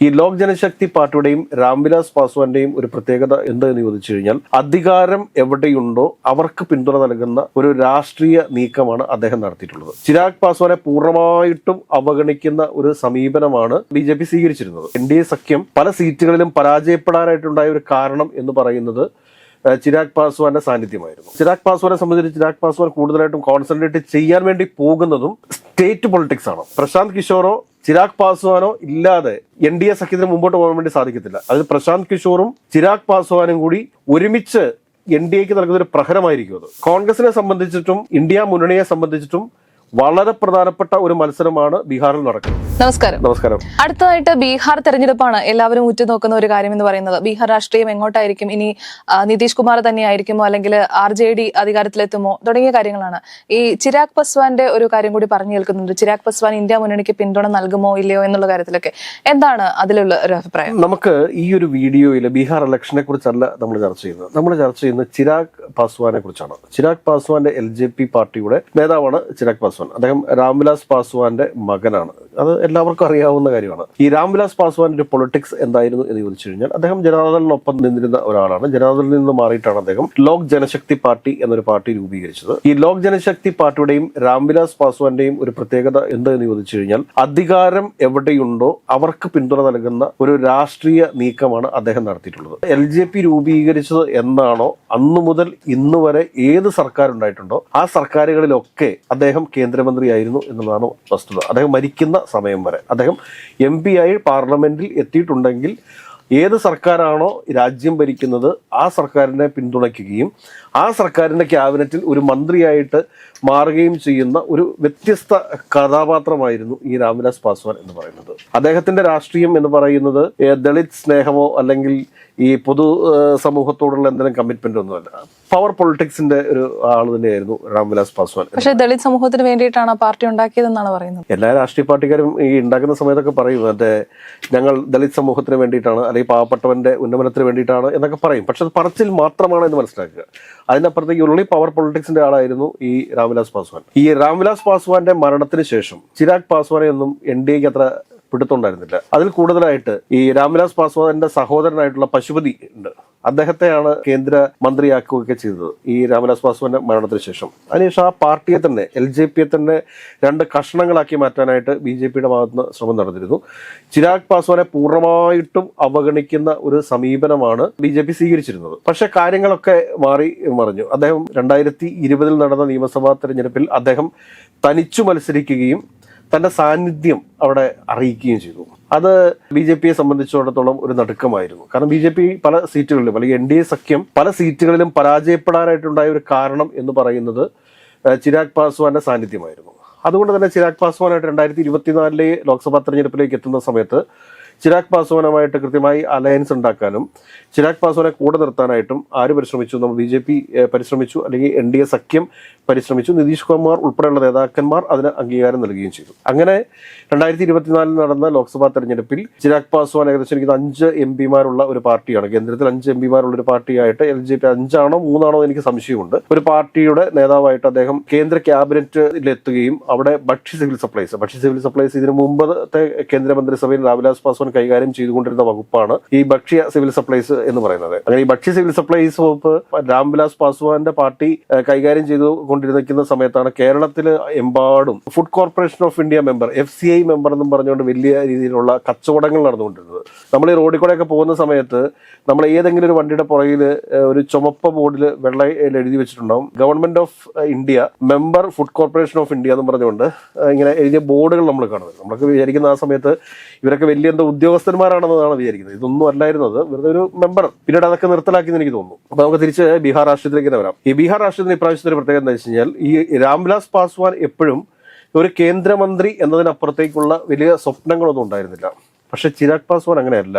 ഈ ലോക് ജനശക്തി പാർട്ടിയുടെയും രാംവിലാസ് പാസ്വാന്റെയും ഒരു പ്രത്യേകത എന്തെന്ന് ചോദിച്ചു കഴിഞ്ഞാൽ അധികാരം എവിടെയുണ്ടോ അവർക്ക് പിന്തുണ നൽകുന്ന ഒരു രാഷ്ട്രീയ നീക്കമാണ് അദ്ദേഹം നടത്തിയിട്ടുള്ളത്. ചിരാഗ് പാസ്വാനെ പൂർണമായിട്ടും അവഗണിക്കുന്ന ഒരു സമീപനമാണ് ബി ജെ പി സ്വീകരിച്ചിരുന്നത്. എൻ ഡി എ സഖ്യം പല സീറ്റുകളിലും പരാജയപ്പെടാനായിട്ടുണ്ടായ ഒരു കാരണം എന്ന് പറയുന്നത് ചിരാഗ് പാസ്വാന്റെ സാന്നിധ്യമായിരുന്നു. ചിരാഗ് പാസ്വാനെ സംബന്ധിച്ച് ചിരാഗ് പാസ്വാൻ കൂടുതലായിട്ടും കോൺസെൻട്രേറ്റ് ചെയ്യാൻ വേണ്ടി പോകുന്നതും സ്റ്റേറ്റ് പൊളിറ്റിക്സ് ആണ്. പ്രശാന്ത് കിഷോറോ ചിരാഗ് പാസ്വാനോ ഇല്ലാതെ എൻ ഡി എ സഖ്യത്തിന് മുമ്പോട്ട് പോകാൻ വേണ്ടി സാധിക്കത്തില്ല. അതിൽ പ്രശാന്ത് കിഷോറും ചിരാഗ് പാസ്വാനും കൂടി ഒരുമിച്ച് എൻ ഡി എക്ക് നൽകുന്ന ഒരു പ്രഹരമായിരിക്കും അത്. കോൺഗ്രസിനെ സംബന്ധിച്ചിട്ടും ഇന്ത്യ മുന്നണിയെ സംബന്ധിച്ചിട്ടും വളരെ പ്രധാനപ്പെട്ട ഒരു മത്സരമാണ് ബീഹാറിൽ നടക്കുന്നത്. നമസ്കാരം. നമസ്കാരം. അടുത്തതായിട്ട് ബീഹാർ തെരഞ്ഞെടുപ്പാണ് എല്ലാവരും ഉറ്റുനോക്കുന്ന ഒരു കാര്യം എന്ന് പറയുന്നത്. ബീഹാർ രാഷ്ട്രീയം എങ്ങോട്ടായിരിക്കും? ഇനി നിതീഷ് കുമാർ തന്നെയായിരിക്കുമോ? അല്ലെങ്കിൽ ആർ ജെ ഡി അധികാരത്തിലെത്തുമോ? തുടങ്ങിയ കാര്യങ്ങളാണ്. ഈ ചിരാഗ് പസ്വാന്റെ ഒരു കാര്യം കൂടി പറഞ്ഞു കേൾക്കുന്നുണ്ട്. ചിരാഗ് പസ്വാൻ ഇന്ത്യ മുന്നണിക്ക് പിന്തുണ നൽകുമോ ഇല്ലയോ എന്നുള്ള കാര്യത്തിലൊക്കെ എന്താണ് അതിലുള്ള ഒരു അഭിപ്രായം? നമുക്ക് ഈ ഒരു വീഡിയോയിൽ ബീഹാർ ഇലക്ഷനെ കുറിച്ചല്ല നമ്മൾ ചർച്ച ചെയ്യുന്നത്. നമ്മൾ ചർച്ച ചെയ്യുന്നത് ചിരാഗ് പാസ്വാനെ കുറിച്ചാണ്. ചിരാഗ് പാസ്വാന്റെ എൽ ജെ പി പാർട്ടിയുടെ നേതാവാണ് ചിരാഗ് പാസ്വാൻ. അദ്ദേഹം രാംവിലാസ് പാസ്വാന്റെ മകനാണ്. അത് എല്ലാവർക്കും അറിയാവുന്ന കാര്യമാണ്. ഈ രാംവിലാസ് പാസ്വാന്റെ പൊളിറ്റിക്സ് എന്തായിരുന്നു എന്ന് ചോദിച്ചു കഴിഞ്ഞാൽ അദ്ദേഹം ജനതാദളിനൊപ്പം നിന്നിരുന്ന ഒരാളാണ്. ജനതാദളിൽ നിന്ന് മാറിയിട്ടാണ് അദ്ദേഹം ലോക് ജനശക്തി പാർട്ടി എന്നൊരു പാർട്ടി രൂപീകരിച്ചത്. ഈ ലോക് ജനശക്തി പാർട്ടിയുടെയും രാംവിലാസ് പാസ്വാന്റെയും ഒരു പ്രത്യേകത എന്തെന്ന് ചോദിച്ചു കഴിഞ്ഞാൽ അധികാരം എവിടെയുണ്ടോ അവർക്ക് പിന്തുണ നൽകുന്ന ഒരു രാഷ്ട്രീയ നീക്കമാണ് അദ്ദേഹം നടത്തിയിട്ടുള്ളത്. എൽ ജെ പി രൂപീകരിച്ചത് എന്നാണോ അന്നു മുതൽ ഇന്ന് വരെ ഏത് സർക്കാർ ഉണ്ടായിട്ടുണ്ടോ ആ സർക്കാരുകളിലൊക്കെ അദ്ദേഹം കേന്ദ്രമന്ത്രിയായിരുന്നു എന്നുള്ളതാണ് വസ്തുത. അദ്ദേഹം മരിക്കുന്ന സമയം വരെ. അദ്ദേഹം എം പി ആയി പാർലമെന്റിൽ എത്തിയിട്ടുണ്ടെങ്കിൽ ഏത് സർക്കാരാണോ രാജ്യം ഭരിക്കുന്നത് ആ സർക്കാരിനെ പിന്തുണയ്ക്കുകയും ആ സർക്കാരിന്റെ ക്യാബിനറ്റിൽ ഒരു മന്ത്രിയായിട്ട് മാറുകയും ചെയ്യുന്ന ഒരു വ്യത്യസ്ത കഥാപാത്രമായിരുന്നു ഈ രാംവിലാസ് പാസ്വാൻ എന്ന് പറയുന്നത്. അദ്ദേഹത്തിന്റെ രാഷ്ട്രീയം എന്ന് പറയുന്നത് ദളിത് സ്നേഹമോ അല്ലെങ്കിൽ ഈ പൊതു സമൂഹത്തോടുള്ള എന്തെങ്കിലും കമ്മിറ്റ്മെന്റ് ഒന്നുമല്ല. പവർ പൊളിറ്റിക്സിന്റെ ഒരു ആൾ തന്നെയായിരുന്നു രാംവിലാസ് പാസ്വാൻ. പക്ഷേ ദളിത് സമൂഹത്തിന് വേണ്ടിയിട്ടാണ് ആ പാർട്ടി ഉണ്ടാക്കിയതെന്നാണ് പറയുന്നത്. എല്ലാ രാഷ്ട്രീയ പാർട്ടിക്കാരും ഈ ഉണ്ടാക്കുന്ന സമയത്തൊക്കെ പറയും മറ്റേ ഞങ്ങൾ ദളിത് സമൂഹത്തിന് വേണ്ടിയിട്ടാണ് അല്ലെങ്കിൽ പാവപ്പെട്ടവന്റെ ഉന്നമനത്തിന് വേണ്ടിയിട്ടാണ് എന്നൊക്കെ പറയും. പക്ഷെ അത് പറച്ചിൽ മാത്രമാണ് എന്ന് മനസ്സിലാക്കുക. അതിനപ്പുറത്തേക്ക് ഉള്ളി പവർ പൊളിറ്റിക്സിന്റെ ആളായിരുന്നു ഈ രാംവിലാസ് പാസ്വാൻ. ഈ രാംവിലാസ് പാസ്വാന്റെ മരണത്തിന് ശേഷം ചിരാഗ് പാസ്വാനെ ഒന്നും എൻ ഡി എക്ക് അത്ര പിടുത്തുണ്ടായിരുന്നില്ല അതിൽ കൂടുതലായിട്ട് ഈ രാംവിലാസ് പാസ്വാന്റെ സഹോദരനായിട്ടുള്ള പശുപതി ഉണ്ട്. അദ്ദേഹത്തെയാണ് കേന്ദ്ര മന്ത്രിയാക്കുകയൊക്കെ ചെയ്തത് ഈ രാംവിലാസ് പാസ്വാന്റെ മരണത്തിന് ശേഷം. അതിനുശേഷം ആ പാർട്ടിയെ തന്നെ എൽ ജെ പിയെ തന്നെ രണ്ട് കഷ്ണങ്ങളാക്കി മാറ്റാനായിട്ട് ബി ജെ പിയുടെ ഭാഗത്തുനിന്ന് ശ്രമം നടന്നിരുന്നു. ചിരാഗ് പാസ്വാനെ പൂർണമായിട്ടും അവഗണിക്കുന്ന ഒരു സമീപനമാണ് ബി ജെ പി സ്വീകരിച്ചിരുന്നത്. പക്ഷെ കാര്യങ്ങളൊക്കെ മാറി മറിഞ്ഞു. അദ്ദേഹം രണ്ടായിരത്തി ഇരുപതിൽ നടന്ന നിയമസഭാ തെരഞ്ഞെടുപ്പിൽ അദ്ദേഹം തനിച്ചു മത്സരിക്കുകയും തന്റെ സാന്നിധ്യം അവിടെ അറിയിക്കുകയും ചെയ്തു. അത് ബി ജെ പിയെ സംബന്ധിച്ചിടത്തോളം ഒരു നടുക്കമായിരുന്നു. കാരണം ബി ജെ പി പല സീറ്റുകളിലും അല്ലെങ്കിൽ എൻ ഡി എ സഖ്യം പല സീറ്റുകളിലും പരാജയപ്പെടാനായിട്ടുണ്ടായ ഒരു കാരണം എന്ന് പറയുന്നത് ചിരാഗ് പാസ്വാന്റെ സാന്നിധ്യമായിരുന്നു. അതുകൊണ്ട് തന്നെ ചിരാഗ് പാസ്വാനായിട്ട് രണ്ടായിരത്തി ഇരുപത്തിനാലിലെ ലോക്സഭാ തെരഞ്ഞെടുപ്പിലേക്ക് എത്തുന്ന സമയത്ത് ചിരാഗ് പാസ്വാനുമായിട്ട് കൃത്യമായി അലയൻസ് ഉണ്ടാക്കാനും ചിരാഗ് പാസ്വാനെ കൂടെ നിർത്താനായിട്ടും ആര് പരിശ്രമിച്ചു നമ്മൾ ബി ജെ പി പരിശ്രമിച്ചു അല്ലെങ്കിൽ എൻ ഡി എ സഖ്യം പരിശ്രമിച്ചു. നിതീഷ് കുമാർ ഉൾപ്പെടെയുള്ള നേതാക്കന്മാർ അതിന് അംഗീകാരം നൽകുകയും ചെയ്തു. അങ്ങനെ രണ്ടായിരത്തി ഇരുപത്തിനാലിൽ നടന്ന ലോക്സഭാ തെരഞ്ഞെടുപ്പിൽ ചിരാഗ് പാസ്വാൻ ഏകദേശം എനിക്ക് അഞ്ച് എം പിമാരുള്ള ഒരു പാർട്ടിയാണ്. കേന്ദ്രത്തിൽ അഞ്ച് എം പിമാരുള്ള ഒരു പാർട്ടിയായിട്ട് എൽ ജെ പി അഞ്ചാണോ മൂന്നാണോ എനിക്ക് സംശയമുണ്ട്. ഒരു പാർട്ടിയുടെ നേതാവായിട്ട് അദ്ദേഹം കേന്ദ്ര ക്യാബിനറ്റിൽ എത്തുകയും അവിടെ ഭക്ഷ്യ സിവിൽ സപ്ലൈസ് ഭക്ഷ്യ സിവിൽ സപ്ലൈസ് ഇതിനു മുമ്പത്തെ കേന്ദ്രമന്ത്രിസഭയിൽ രാംവിലാസ് പാസ്വാൻ കൈകാര്യം ചെയ്തുകൊണ്ടിരുന്ന വകുപ്പാണ് ഈ ഭക്ഷ്യ സിവിൽ സപ്ലൈസ് എന്ന് പറയുന്നത്. അങ്ങനെ ഈ ഭക്ഷ്യ സിവിൽ സപ്ലൈസ് വകുപ്പ് രാംവിലാസ് പാസ്വാന്റെ പാർട്ടി കൈകാര്യം ചെയ്തുകൊണ്ടിരിക്കുന്ന സമയത്താണ് കേരളത്തിൽ എമ്പാടും food corporation of India member F C I member എന്നും പറഞ്ഞുകൊണ്ട് വലിയ രീതിയിലുള്ള കച്ചവടങ്ങൾ നടന്നുകൊണ്ടിരുന്നത്. നമ്മൾ ഈ റോഡിൽ കൂടെയൊക്കെ പോകുന്ന സമയത്ത് നമ്മൾ ഏതെങ്കിലും ഒരു വണ്ടിയുടെ പുറകിൽ ഒരു ചുമപ്പ ബോർഡിൽ വെള്ളയിൽ എഴുതി വെച്ചിട്ടുണ്ടാവും. Government of India member food corporation of India എന്ന് പറഞ്ഞുകൊണ്ട് ഇങ്ങനെ എഴുതിയ ബോർഡുകൾ നമ്മൾ കാണുന്നത്. നമ്മളൊക്കെ വിചാരിക്കുന്ന ആ സമയത്ത് ഇവരൊക്കെ വലിയ എന്തോ ഉദ്യോഗസ്ഥന്മാരാണെന്നാണ് വിചാരിക്കുന്നത്. ഇതൊന്നും അല്ലായിരുന്നത്. വെറുതെ ഒരു മെമ്പർ പിന്നീട് അതൊക്കെ നിർത്തലാക്കി എന്ന് എനിക്ക് തോന്നുന്നു. അപ്പൊ നമുക്ക് തിരിച്ച് ബീഹാർ രാഷ്ട്രീയത്തിലേക്ക് തന്നെ വരാം. ഈ ബീഹാർ രാഷ്ട്രീയത്തിന് ഒരു പ്രത്യേകത എന്താ വെച്ച് കഴിഞ്ഞാൽ ഈ രാംവിലാസ് പാസ്വാൻ എപ്പോഴും ഒരു കേന്ദ്രമന്ത്രി എന്നതിനപ്പുറത്തേക്കുള്ള വലിയ സ്വപ്നങ്ങളൊന്നും ഉണ്ടായിരുന്നില്ല. പക്ഷെ ചിരാഗ് പാസ്വാൻ അങ്ങനെയല്ല.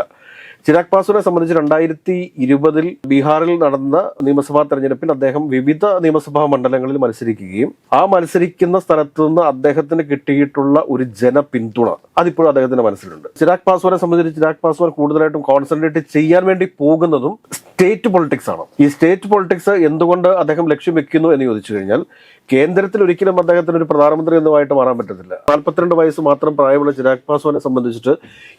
ചിരാഗ് പാസ്വാനെ സംബന്ധിച്ച് രണ്ടായിരത്തി ഇരുപതിൽ ബീഹാറിൽ നടന്ന നിയമസഭാ തെരഞ്ഞെടുപ്പിൽ അദ്ദേഹം വിവിധ നിയമസഭാ മണ്ഡലങ്ങളിൽ മത്സരിക്കുകയും ആ മത്സരിക്കുന്ന സ്ഥലത്ത് നിന്ന് അദ്ദേഹത്തിന് കിട്ടിയിട്ടുള്ള ഒരു ജനപിന്തുണ അതിപ്പോഴും അദ്ദേഹത്തിന്റെ മനസ്സിലുണ്ട്. ചിരാഗ് പാസ്വാനെ സംബന്ധിച്ച് ചിരാഗ് പാസ്വാൻ കൂടുതലായിട്ടും കോൺസെൻട്രേറ്റ് ചെയ്യാൻ വേണ്ടി പോകുന്നതും സ്റ്റേറ്റ് പൊളിറ്റിക്സ് ആണ്. ഈ സ്റ്റേറ്റ് പൊളിറ്റിക്സ് എന്തുകൊണ്ട് അദ്ദേഹം ലക്ഷ്യം വെക്കുന്നു എന്ന് ചോദിച്ചു കഴിഞ്ഞാൽ കേന്ദ്രത്തിൽ ഒരിക്കലും അദ്ദേഹത്തിന് ഒരു പ്രധാനമന്ത്രി എന്നുമായിട്ട് മാറാൻ പറ്റത്തില്ല. നാൽപ്പത്തിരണ്ട് വയസ്സ് മാത്രം പ്രായമുള്ള ചിരാഗ് പാസ്വാനെ സംബന്ധിച്ചിട്ട്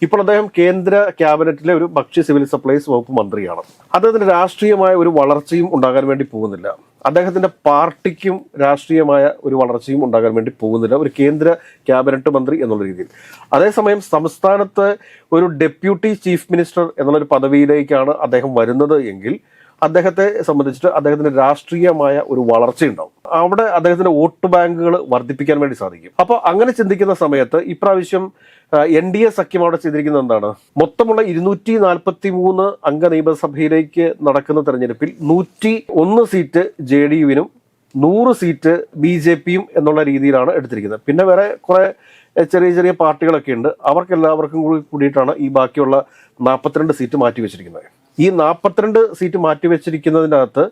ഇപ്പോൾ അദ്ദേഹം കേന്ദ്ര ക്യാബിനറ്റിലെ ഒരു ഭക്ഷ്യ സിവിൽ സപ്ലൈസ് വകുപ്പ് മന്ത്രിയാണ്. അദ്ദേഹത്തിന് രാഷ്ട്രീയമായ ഒരു വളർച്ചയും ഉണ്ടാകാൻ വേണ്ടി പോകുന്നില്ല. അദ്ദേഹത്തിന്റെ പാർട്ടിക്കും രാഷ്ട്രീയമായ ഒരു വളർച്ചയും ഉണ്ടാകാൻ വേണ്ടി പോകുന്നില്ല. ഒരു കേന്ദ്ര ക്യാബിനറ്റ് മന്ത്രി എന്നുള്ള രീതിയിൽ. അതേസമയം സംസ്ഥാനത്ത് ഒരു ഡെപ്യൂട്ടി ചീഫ് മിനിസ്റ്റർ എന്നുള്ളൊരു പദവിയിലേക്കാണ് അദ്ദേഹം വരുന്നത് എങ്കിൽ അദ്ദേഹത്തെ സംബന്ധിച്ചിട്ട് അദ്ദേഹത്തിന്റെ രാഷ്ട്രീയമായ ഒരു വളർച്ചയുണ്ടാവും അവിടെ അദ്ദേഹത്തിന്റെ വോട്ട് ബാങ്കുകൾ വർദ്ധിപ്പിക്കാൻ വേണ്ടി സാധിക്കും. അപ്പോൾ അങ്ങനെ ചിന്തിക്കുന്ന സമയത്ത് ഇപ്രാവശ്യം എൻ ഡി എ സഖ്യം അവിടെ ചെയ്തിരിക്കുന്നത് എന്താണ്? മൊത്തമുള്ള ഇരുന്നൂറ്റി നാൽപ്പത്തി മൂന്ന് അംഗ നിയമസഭയിലേക്ക് നടക്കുന്ന തെരഞ്ഞെടുപ്പിൽ നൂറ്റി ഒന്ന് സീറ്റ് ജെ ഡി യുവിനും നൂറ് സീറ്റ് ബി ജെ പിയും എന്നുള്ള രീതിയിലാണ് എടുത്തിരിക്കുന്നത്. പിന്നെ വേറെ കുറേ ചെറിയ ചെറിയ പാർട്ടികളൊക്കെ ഉണ്ട്. അവർക്ക് എല്ലാവർക്കും കൂടി കൂടിയിട്ടാണ് ഈ ബാക്കിയുള്ള നാൽപ്പത്തിരണ്ട് സീറ്റ് മാറ്റി വെച്ചിരിക്കുന്നത്. ഈ നാൽപ്പത്തിരണ്ട് സീറ്റ് മാറ്റി വെച്ചിരിക്കുന്നതിനകത്ത്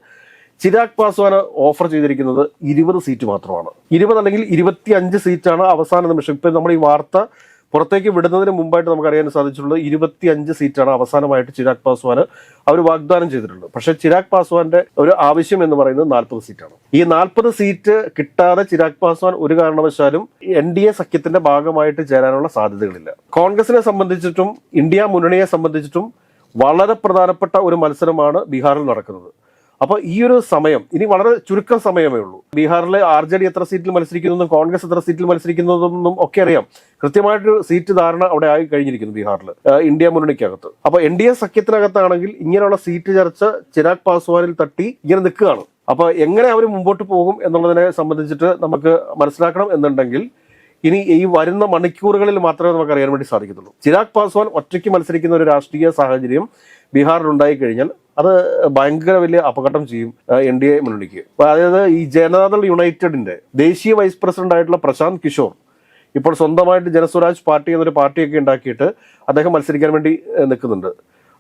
ചിരാഗ് പാസ്വാന് ഓഫർ ചെയ്തിരിക്കുന്നത് ഇരുപത് സീറ്റ് മാത്രമാണ്. ഇരുപത് അല്ലെങ്കിൽ ഇരുപത്തി അഞ്ച് സീറ്റാണ് അവസാന നിമിഷം. ഇപ്പം നമ്മൾ ഈ വാർത്ത പുറത്തേക്ക് വിടുന്നതിന് മുമ്പായിട്ട് നമുക്ക് അറിയാൻ സാധിച്ചിട്ടുള്ളത് ഇരുപത്തി അഞ്ച് സീറ്റാണ് അവസാനമായിട്ട് ചിരാഗ് പാസ്വാന് അവർ വാഗ്ദാനം ചെയ്തിട്ടുള്ളത് പക്ഷേ ചിരാഗ് പാസ്വാന്റെ ഒരു ആവശ്യം എന്ന് പറയുന്നത് നാൽപ്പത് സീറ്റാണ്. ഈ നാൽപ്പത് സീറ്റ് കിട്ടാതെ ചിരാഗ് പാസ്വാൻ ഒരു കാരണവശാലും എൻ ഡി എ സഖ്യത്തിന്റെ ഭാഗമായിട്ട് ചേരാനുള്ള സാധ്യതകളില്ല. കോൺഗ്രസിനെ സംബന്ധിച്ചിട്ടും ഇന്ത്യ മുന്നണിയെ സംബന്ധിച്ചിട്ടും വളരെ പ്രധാനപ്പെട്ട ഒരു മത്സരമാണ് ബീഹാറിൽ നടക്കുന്നത്. അപ്പൊ ഈ ഒരു സമയം ഇനി വളരെ ചുരുക്കം സമയമേ ഉള്ളൂ. ബീഹാറിലെ ആർ ജെ ഡി എത്ര സീറ്റിൽ മത്സരിക്കുന്നതും കോൺഗ്രസ് എത്ര സീറ്റിൽ മത്സരിക്കുന്നതെന്നും ഒക്കെ അറിയാം. കൃത്യമായിട്ടൊരു സീറ്റ് ധാരണ അവിടെ ആയി കഴിഞ്ഞിരിക്കുന്നു ബീഹാറിൽ ഇന്ത്യ മുന്നണിക്കകത്ത്. അപ്പൊ എൻ ഡി എ സഖ്യത്തിനകത്താണെങ്കിൽ ഇങ്ങനെയുള്ള സീറ്റ് ചർച്ച ചിരാഗ് പാസ്വാനിൽ തട്ടി ഇങ്ങനെ നിൽക്കുകയാണ്. അപ്പൊ എങ്ങനെ അവർ മുമ്പോട്ട് പോകും എന്നുള്ളതിനെ സംബന്ധിച്ചിട്ട് നമുക്ക് മനസ്സിലാക്കണം എന്നുണ്ടെങ്കിൽ ഇനി ഈ വരുന്ന മണിക്കൂറുകളിൽ മാത്രമേ നമുക്ക് അറിയാൻ വേണ്ടി സാധിക്കത്തുള്ളൂ. ചിരാഗ് പാസ്വാൻ ഒറ്റയ്ക്ക് മത്സരിക്കുന്ന ഒരു രാഷ്ട്രീയ സാഹചര്യം ബീഹാറിൽ ഉണ്ടായി കഴിഞ്ഞാൽ അത് ഭയങ്കര വലിയ അപകടം ചെയ്യും എൻ ഡി എ മുന്നണിക്ക്. അതായത് ഈ ജനതാദൾ യുണൈറ്റഡിന്റെ ദേശീയ വൈസ് പ്രസിഡന്റ് ആയിട്ടുള്ള പ്രശാന്ത് കിഷോർ ഇപ്പോൾ സ്വന്തമായിട്ട് ജനസ്വരാജ് പാർട്ടി എന്നൊരു പാർട്ടിയൊക്കെ ഉണ്ടാക്കിയിട്ട് അദ്ദേഹം മത്സരിക്കാൻ വേണ്ടി നിൽക്കുന്നുണ്ട്.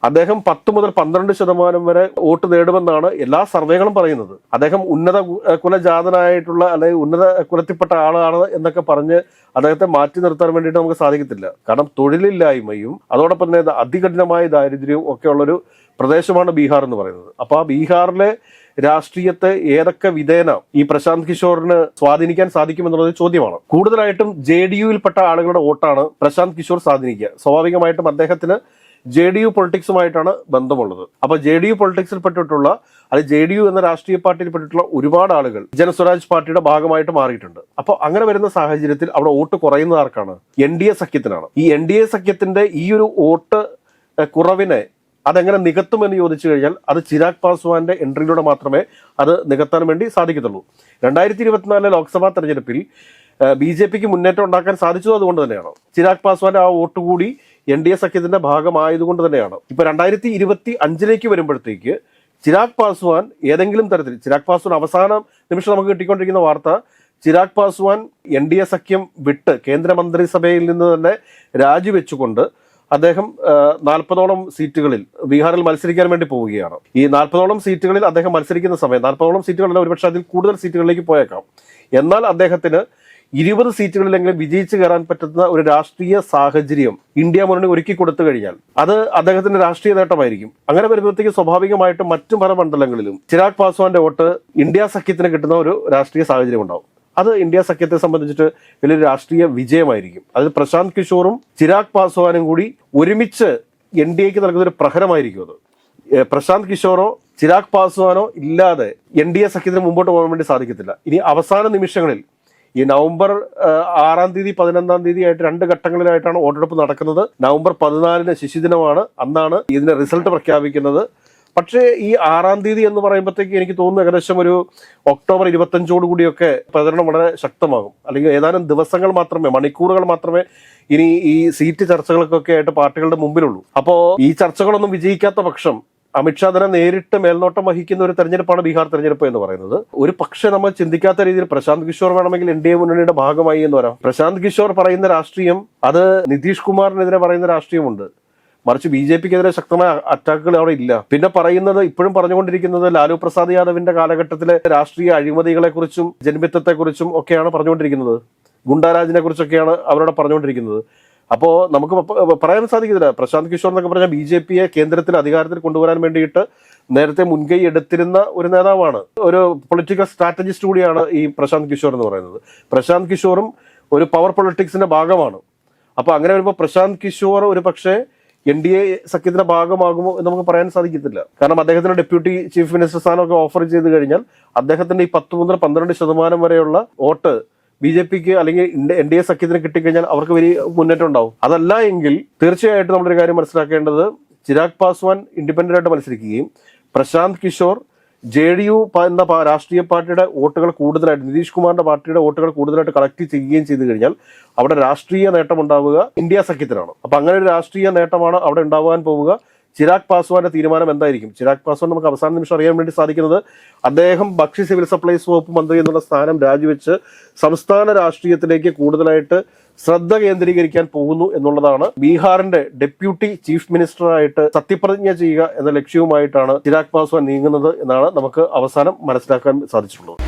അദ്ദേഹം പത്ത് മുതൽ പന്ത്രണ്ട് ശതമാനം വരെ വോട്ട് നേടുമെന്നാണ് എല്ലാ സർവേകളും പറയുന്നത്. അദ്ദേഹം ഉന്നത കുലജാതനായിട്ടുള്ള അല്ലെങ്കിൽ ഉന്നത കുലത്തിൽപ്പെട്ട ആളാണ് എന്നൊക്കെ പറഞ്ഞ് അദ്ദേഹത്തെ മാറ്റി നിർത്താൻ വേണ്ടിയിട്ട് നമുക്ക് സാധിക്കത്തില്ല. കാരണം തൊഴിലില്ലായ്മയും അതോടൊപ്പം തന്നെ അതികഠിനമായ ദാരിദ്ര്യവും ഒക്കെ ഉള്ളൊരു പ്രദേശമാണ് ബീഹാർ എന്ന് പറയുന്നത്. അപ്പൊ ആ ബീഹാറിലെ രാഷ്ട്രീയത്തെ ഏതൊക്കെ വിധേന ഈ പ്രശാന്ത് കിഷോറിന് സ്വാധീനിക്കാൻ സാധിക്കുമെന്നുള്ളത് ചോദ്യമാണ്. കൂടുതലായിട്ടും ജെ ഡി യുവിൽപ്പെട്ട ആളുകളുടെ വോട്ടാണ് പ്രശാന്ത് കിഷോർ സ്വാധീനിക്കുക. സ്വാഭാവികമായിട്ടും അദ്ദേഹത്തിന് ജെ ഡി യു പൊളിറ്റിക്സുമായിട്ടാണ് ബന്ധമുള്ളത്. അപ്പൊ ജെ ഡി യു പൊളിറ്റിക്സിൽ പെട്ടിട്ടുള്ള അല്ലെ ജെ ഡി യു എന്ന രാഷ്ട്രീയ പാർട്ടിയിൽ പെട്ടിട്ടുള്ള ഒരുപാട് ആളുകൾ ജനസ്വരാജ് പാർട്ടിയുടെ ഭാഗമായിട്ട് മാറിയിട്ടുണ്ട്. അപ്പോൾ അങ്ങനെ വരുന്ന സാഹചര്യത്തിൽ അവിടെ വോട്ട് കുറയുന്ന ആർക്കാണ്? എൻ ഡി എ സഖ്യത്തിനാണ്. ഈ എൻ ഡി എ സഖ്യത്തിന്റെ ഈ ഒരു വോട്ട് കുറവിനെ അതെങ്ങനെ നികത്തുമെന്ന് ചോദിച്ചു കഴിഞ്ഞാൽ അത് ചിരാഗ് പാസ്വാന്റെ എൻട്രിയിലൂടെ മാത്രമേ അത് നികത്താൻ വേണ്ടി സാധിക്കത്തുള്ളൂ. രണ്ടായിരത്തി ഇരുപത്തിനാലിലെ ലോക്സഭാ തെരഞ്ഞെടുപ്പിൽ ബി ജെ പിക്ക് മുന്നേറ്റം ഉണ്ടാക്കാൻ സാധിച്ചത് അതുകൊണ്ട് തന്നെയാണ്. ചിരാഗ് പാസ്വാന്റെ ആ വോട്ട് കൂടി എൻ ഡി എ സഖ്യത്തിന്റെ ഭാഗമായതുകൊണ്ട് തന്നെയാണ്. ഇപ്പൊ രണ്ടായിരത്തി ഇരുപത്തി അഞ്ചിലേക്ക് വരുമ്പോഴത്തേക്ക് ചിരാഗ് പാസ്വാൻ ഏതെങ്കിലും തരത്തിൽ ചിരാഗ് പാസ്വാൻ അവസാന നിമിഷം നമുക്ക് കിട്ടിക്കൊണ്ടിരിക്കുന്ന വാർത്ത Chirag Paswan N D A സഖ്യം വിട്ട് കേന്ദ്രമന്ത്രിസഭയിൽ നിന്ന് തന്നെ രാജിവെച്ചുകൊണ്ട് അദ്ദേഹം നാൽപ്പതോളം സീറ്റുകളിൽ ബീഹാറിൽ മത്സരിക്കാൻ വേണ്ടി പോവുകയാണ്. ഈ നാൽപ്പതോളം സീറ്റുകളിൽ അദ്ദേഹം മത്സരിക്കുന്ന സമയം നാൽപ്പതോളം സീറ്റുകളല്ല ഒരുപക്ഷെ അതിൽ കൂടുതൽ സീറ്റുകളിലേക്ക് പോയേക്കാം. എന്നാൽ അദ്ദേഹത്തിന് ഇരുപത് സീറ്റുകളിലെങ്കിലും വിജയിച്ചു കയറാൻ പറ്റുന്ന ഒരു രാഷ്ട്രീയ സാഹചര്യം ഇന്ത്യ മുന്നണി ഒരുക്കി കൊടുത്തു കഴിഞ്ഞാൽ അത് അദ്ദേഹത്തിന്റെ രാഷ്ട്രീയ നേട്ടമായിരിക്കും. അങ്ങനെ വരുമ്പോഴത്തേക്ക് സ്വാഭാവികമായിട്ടും മറ്റു പല മണ്ഡലങ്ങളിലും ചിരാഗ് പാസ്വാന്റെ വോട്ട് ഇന്ത്യ സഖ്യത്തിന് കിട്ടുന്ന ഒരു രാഷ്ട്രീയ സാഹചര്യം ഉണ്ടാവും. അത് ഇന്ത്യ സഖ്യത്തെ സംബന്ധിച്ചിട്ട് വലിയൊരു രാഷ്ട്രീയ വിജയമായിരിക്കും. അതിൽ പ്രശാന്ത് കിഷോറും ചിരാഗ് പാസ്വാനും കൂടി ഒരുമിച്ച് എൻ ഡി എക്ക് നൽകുന്ന ഒരു പ്രഹരമായിരിക്കും അത്. പ്രശാന്ത് കിഷോറോ ചിരാഗ് പാസ്വാനോ ഇല്ലാതെ എൻ ഡി എ സഖ്യത്തിന് മുമ്പോട്ട് പോകാൻ വേണ്ടി സാധിക്കത്തില്ല. ഇനി അവസാന നിമിഷങ്ങളിൽ ഈ നവംബർ ആറാം തീയതി പതിനൊന്നാം തീയതി ആയിട്ട് രണ്ട് ഘട്ടങ്ങളിലായിട്ടാണ് വോട്ടെടുപ്പ് നടക്കുന്നത്. നവംബർ പതിനാലിന് ശിശുദിനമാണ്. അന്നാണ് ഇതിന്റെ റിസൾട്ട് പ്രഖ്യാപിക്കുന്നത്. പക്ഷേ ഈ ആറാം തീയതി എന്ന് പറയുമ്പോഴത്തേക്ക് എനിക്ക് തോന്നുന്നു ഏകദേശം ഒരു ഒക്ടോബർ ഇരുപത്തഞ്ചോട് കൂടിയൊക്കെ പ്രചരണം വളരെ ശക്തമാകും. അല്ലെങ്കിൽ ഏതാനും ദിവസങ്ങൾ മാത്രമേ മണിക്കൂറുകൾ മാത്രമേ ഇനി ഈ സീറ്റ് ചർച്ചകൾക്കൊക്കെ ആയിട്ട് പാർട്ടികളുടെ മുമ്പിലുള്ളൂ. അപ്പോൾ ഈ ചർച്ചകളൊന്നും വിജയിക്കാത്ത പക്ഷം അമിത്ഷാ തന്നെ നേരിട്ട് മേൽനോട്ടം വഹിക്കുന്ന ഒരു തെരഞ്ഞെടുപ്പാണ് ബീഹാർ തെരഞ്ഞെടുപ്പ് എന്ന് പറയുന്നത്. ഒരു പക്ഷേ നമ്മൾ ചിന്തിക്കാത്ത രീതിയിൽ പ്രശാന്ത് കിഷോർ വേണമെങ്കിൽ എൻ ഡി എ മുന്നണിയുടെ ഭാഗമായി എന്ന് പറയാം പ്രശാന്ത് കിഷോർ പറയുന്ന രാഷ്ട്രീയം അത് നിതീഷ് കുമാറിനെതിരെ പറയുന്ന രാഷ്ട്രീയമുണ്ട്. മറിച്ച് ബി ജെ പിക്കെതിരെ ശക്തമായ അറ്റാക്കുകൾ അവിടെ ഇല്ല. പിന്നെ പറയുന്നത് ഇപ്പോഴും പറഞ്ഞുകൊണ്ടിരിക്കുന്നത് ലാലു പ്രസാദ് യാദവിന്റെ കാലഘട്ടത്തിലെ രാഷ്ട്രീയ അഴിമതികളെക്കുറിച്ചും കുറിച്ചും ജന്മിത്വത്തെ കുറിച്ചും ഒക്കെയാണ് പറഞ്ഞുകൊണ്ടിരിക്കുന്നത്. ഗുണ്ടാരാജിനെ കുറിച്ചൊക്കെയാണ് അവരോട് പറഞ്ഞുകൊണ്ടിരിക്കുന്നത്. അപ്പോ നമുക്ക് പറയാൻ സാധിക്കില്ല പ്രശാന്ത് കിഷോർ എന്നൊക്കെ പറഞ്ഞാൽ ബി ജെ പിയെ കേന്ദ്രത്തിൽ അധികാരത്തിൽ കൊണ്ടുവരാൻ വേണ്ടിയിട്ട് നേരത്തെ മുൻകൈ എടുത്തിരുന്ന ഒരു നേതാവാണ്. ഒരു പൊളിറ്റിക്കൽ സ്ട്രാറ്റജിസ്റ്റ് കൂടിയാണ് ഈ പ്രശാന്ത് കിഷോർ എന്ന് പറയുന്നത്. പ്രശാന്ത് കിഷോറും ഒരു പവർ പൊളിറ്റിക്സിന്റെ ഭാഗമാണ്. അപ്പൊ അങ്ങനെ വരുമ്പോൾ പ്രശാന്ത് കിഷോർ ഒരു പക്ഷേ എൻ ഡി എ സഖ്യത്തിന്റെ ഭാഗമാകുമോ എന്ന് നമുക്ക് പറയാൻ സാധിക്കത്തില്ല. കാരണം അദ്ദേഹത്തിന്റെ ഡെപ്യൂട്ടി ചീഫ് മിനിസ്റ്റർ സ്ഥാനമൊക്കെ ഓഫർ ചെയ്ത് കഴിഞ്ഞാൽ അദ്ദേഹത്തിന്റെ ഈ പത്ത് മുതൽ പന്ത്രണ്ട് ശതമാനം വരെയുള്ള വോട്ട് ബി ജെ പിക്ക് അല്ലെങ്കിൽ എൻ ഡി എ സഖ്യത്തിന് കിട്ടിക്കഴിഞ്ഞാൽ അവർക്ക് വലിയ മുന്നേറ്റം ഉണ്ടാവും. അതല്ല എങ്കിൽ തീർച്ചയായിട്ടും നമ്മളൊരു കാര്യം മനസ്സിലാക്കേണ്ടത് ചിരാഗ് പാസ്വാൻ ഇൻഡിപെൻഡന്റ് ആയിട്ട് മത്സരിക്കുകയും Prashant Kishor J D U എന്ന രാഷ്ട്രീയ പാർട്ടിയുടെ വോട്ടുകൾ കൂടുതലായിട്ട് നിതീഷ് കുമാറിന്റെ പാർട്ടിയുടെ വോട്ടുകൾ കൂടുതലായിട്ട് കളക്ട് ചെയ്യുകയും ചെയ്തു കഴിഞ്ഞാൽ അവിടെ രാഷ്ട്രീയ നേട്ടം ഉണ്ടാവുക ഇന്ത്യ സഖ്യത്തിനാണ്. അപ്പൊ അങ്ങനെ ഒരു രാഷ്ട്രീയ നേട്ടമാണ് അവിടെ ഉണ്ടാവാൻ പോവുക. ചിരാഗ് പാസ്വാന്റെ തീരുമാനം എന്തായിരിക്കും? ചിരാഗ് പാസ്വാൻ നമുക്ക് അവസാന നിമിഷം അറിയാൻ വേണ്ടി സാധിക്കുന്നത് അദ്ദേഹം ഭക്ഷ്യ സിവിൽ സപ്ലൈസ് വകുപ്പ് മന്ത്രി എന്നുള്ള സ്ഥാനം രാജിവെച്ച് സംസ്ഥാന രാഷ്ട്രീയത്തിലേക്ക് കൂടുതലായിട്ട് ശ്രദ്ധ കേന്ദ്രീകരിക്കാൻ പോകുന്നു എന്നുള്ളതാണ് ബീഹാറിന്റെ ഡെപ്യൂട്ടി ചീഫ് മിനിസ്റ്ററായിട്ട് സത്യപ്രതിജ്ഞ ചെയ്യുക എന്ന ലക്ഷ്യവുമായിട്ടാണ് ചിരാഗ് പാസ്വാൻ നീങ്ങുന്നത് എന്നാണ് നമുക്ക് അവസാനം മനസ്സിലാക്കാൻ സാധിച്ചിട്ടുള്ളത്.